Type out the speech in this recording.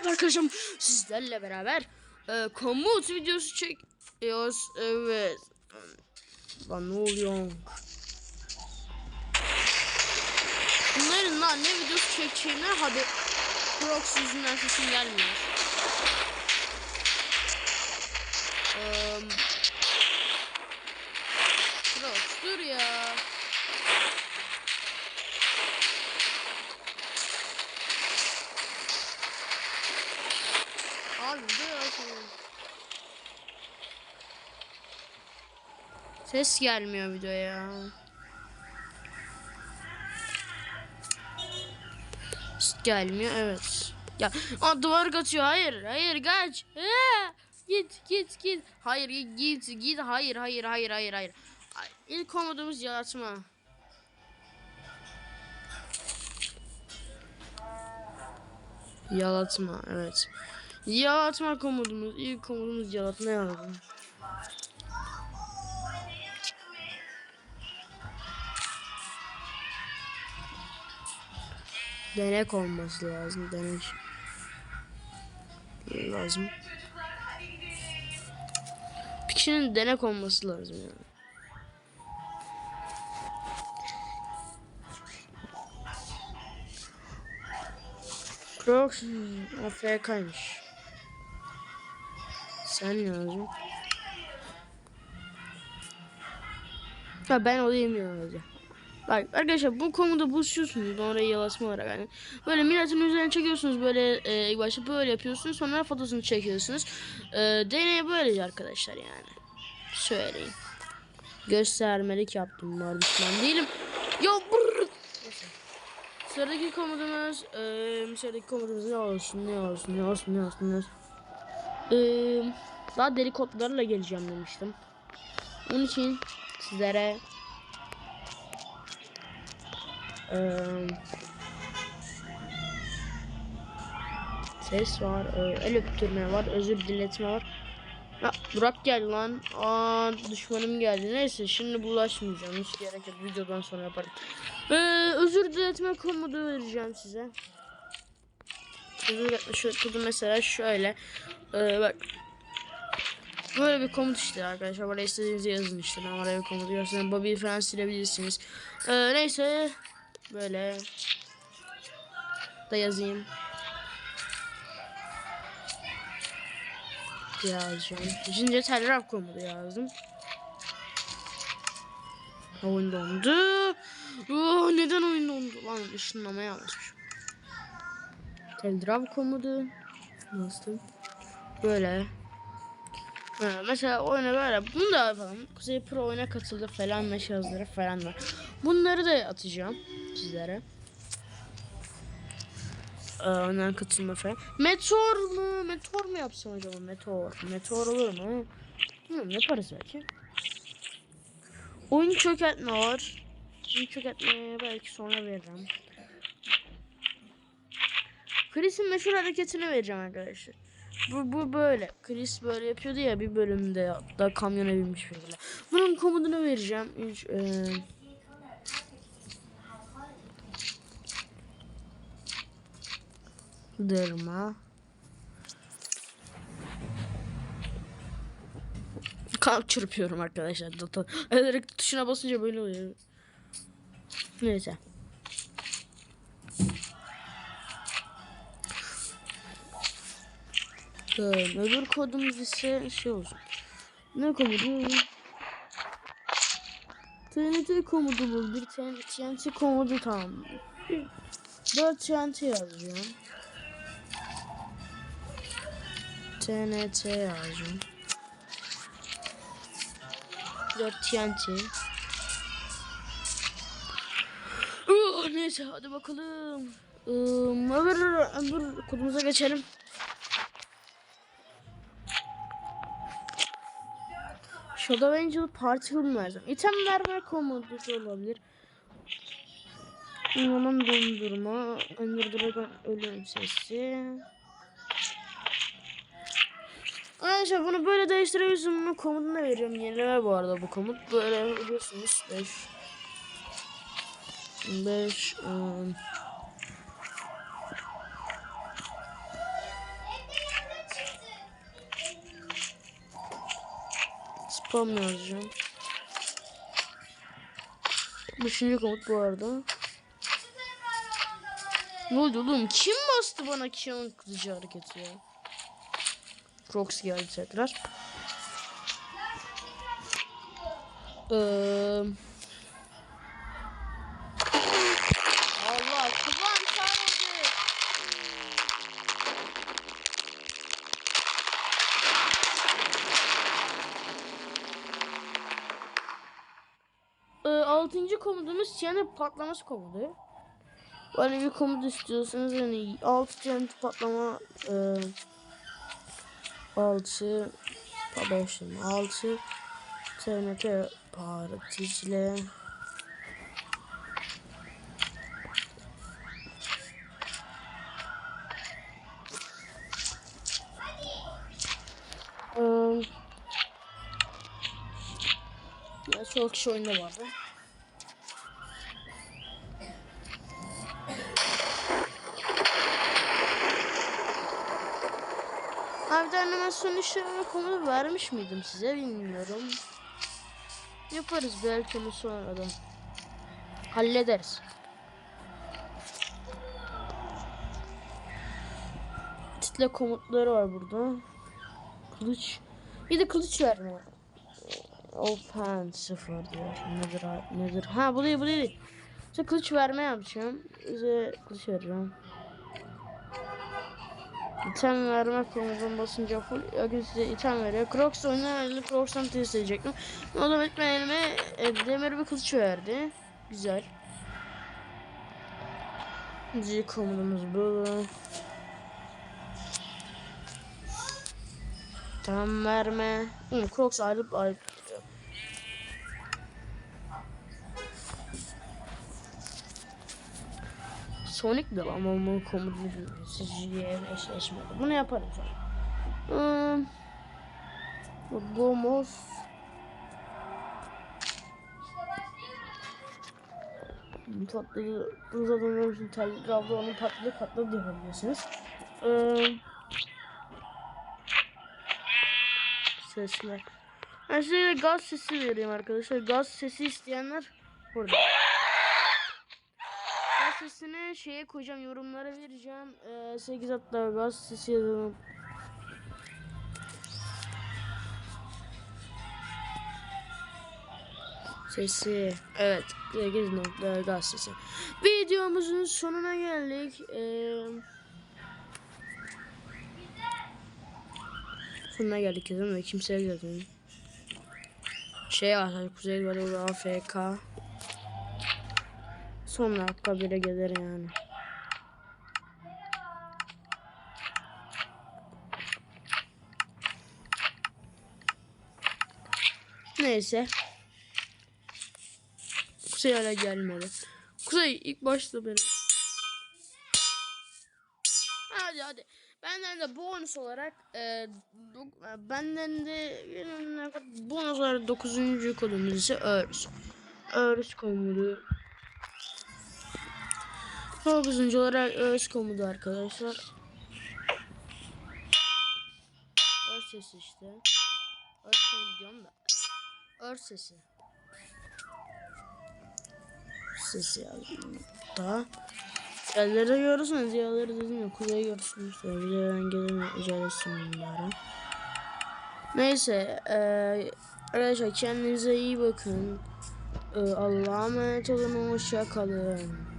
Merhaba arkadaşım. Sizlerle beraber e, komut videosu çekiyoruz. Evet. Lan ne oluyor? Bunların lan ne videosu çekeceğine hadi Crocs yüzünden sesim gelmiyor. Ses gelmiyor videoya. Ses gelmiyor evet. Ya aa, duvar kaçıyor. Hayır, hayır kaç. Ee, git, git, git. Hayır, git, git. Hayır, hayır, hayır, hayır, hayır. Ay, İlk komodumuz yaratma. Yalatma, evet. Yalatma komodumuz. İlk komodumuz yalatma yaratma. Denek olması lazım. Denek. Lazım. Bir kişinin denek olması lazım yani. Crocs AFK'ymış. Sen yazacaksın? Ha ben olayım yazacağım. Bak arkadaşlar bu komuda buluşuyorsunuz orayı yalasma olarak yani. Böyle milletin üzerine çekiyorsunuz böyle e, ilk başta böyle yapıyorsunuz sonra fotosunu çekiyorsunuz. E, deney böylece arkadaşlar yani. Söyleyeyim. Göstermelik yaptım var düşman değilim. Ya brrr. Sıradaki komutumuz e, sıradaki komutumuz ne olsun ne olsun ne olsun ne olsun ne olsun. E, daha deli kodlarla geleceğim demiştim. Onun için sizlere ee, ses var. Ee, el öptürme var. Özür diletme var. Ha, Burak geldi lan. Aa, düşmanım geldi. Neyse şimdi bulaşmayacağım. Hiç gerek yok. Videodan sonra yaparım. Ee, özür diletme komutu vereceğim size. Özür diletme şu kodu mesela şöyle. Ee, bak. Böyle bir komut işte arkadaşlar. Buraya istediğinizi yazın işte. Ben oraya bir komut yazsam. Bobby falan silebilirsiniz. Ee, neyse. Böyle da yazayım. Yazacağım. Şimdi telgraf komutu yazdım. Oyun dondu. Oh, neden oyun dondu? Lan ışınlamaya yazmışım. Telgraf komutu. Bastım. Böyle. Mesela oyuna böyle bunu da yapalım. Kuzey Pro oyuna katıldı falan mesajları falan var. Bunları da atacağım sizlere. Ee, ondan katılma falan. Meteor mu? Meteor mu yapsam acaba? Meteor. Meteor olur mu? Bilmiyorum yaparız belki. Oyun çökertme var. Oyun çökertmeye belki sonra veririm. Chris'in meşhur hareketini vereceğim arkadaşlar. Bu, bu böyle. Chris böyle yapıyordu ya bir bölümde hatta kamyona binmiş böyle. Bunun komutunu vereceğim. Üç, e... Dırma. Kalp çırpıyorum arkadaşlar. Ederek tuşuna basınca böyle oluyor. Neyse. Tamam. Öbür kodumuz ise şey olsun. Ne komudu? TNT komudu bul. Bir TNT komudu tamam. 4 TNT yazacağım. TNT yazacağım. 4 TNT. Neyse hadi bakalım. Um, öbür, öbür kodumuza geçelim. Shadow Angel Particle mı versem? İtem verme komodusu olabilir. Zaman dondurma. Ender Dragon ölüm sesi. Arkadaşlar bunu böyle değiştirebilirsiniz. Bunun komutunu veriyorum. Yenileme bu arada bu komut. Böyle biliyorsunuz. 5 5 10 Spam yazacağım. Beşinci komut bu arada. Ne oldu oğlum? Kim bastı bana Kia'nın kılıcı hareketi ya? Prox geldi tekrar. Eee... altıncı komutumuz TNT patlaması komutu. Böyle bir komut istiyorsanız hani 6 TNT patlama e, 6 pardon 6 TNT partisiyle ya çok kişi oyunda vardı. Animasyon işlerine komutu vermiş miydim size bilmiyorum. Yaparız belki onu sonradan. Hallederiz. Title komutları var burada. Kılıç. Bir de kılıç verme. Open sıfır diyor. Nedir nedir? Ha bu değil bu değil. Size kılıç verme yapacağım. Size kılıç vereceğim. İtem verme komutan basınca full. Bugün size item veriyor. Crocs oyundan Crocs'tan test edecektim. O da benim elime e, demir bir kılıç verdi. Güzel. İkinci komutumuz bu. Tam verme. Hı, Crocs ayrılıp ayrılıp Sonic de ama bu komutu sizciye eşleşmedi. Bunu yaparım sonra. Hmm. Gomos. Patladı. Uzadığım için telgrafda onun patladı patladı yapabilirsiniz. Ee, sesler. Ben size gaz sesi vereyim arkadaşlar. Gaz sesi isteyenler burada. Sesini şeye koyacağım yorumlara vereceğim. Ee, 8 hatta gaz sesi yazalım. Sesi. Evet. 8 nokta gaz sesi. Videomuzun sonuna geldik. Ee, sonuna geldik dedim ve kimseye geldim. Şey var Kuzey Valorant AFK. Son dakika bile gelir yani. Neyse. Kuzey hala gelmedi. Kuzey ilk başta beni. Hadi hadi. Benden de bonus olarak e, do- benden de bonus olarak 9. kodumuz ise örs. Örs komudu. 9. olarak örs komudu arkadaşlar. Örs sesi işte. Örs komudu diyorum da. Örs sesi. Sesi yazdım da. Yerleri görürsünüz. Yerleri dedim ya. Kuzey görürsünüz. Videodan gelin rica etsin bunlara. Neyse. eee arkadaşlar kendinize iyi bakın. Eee Allah'a emanet olun. Hoşça kalın.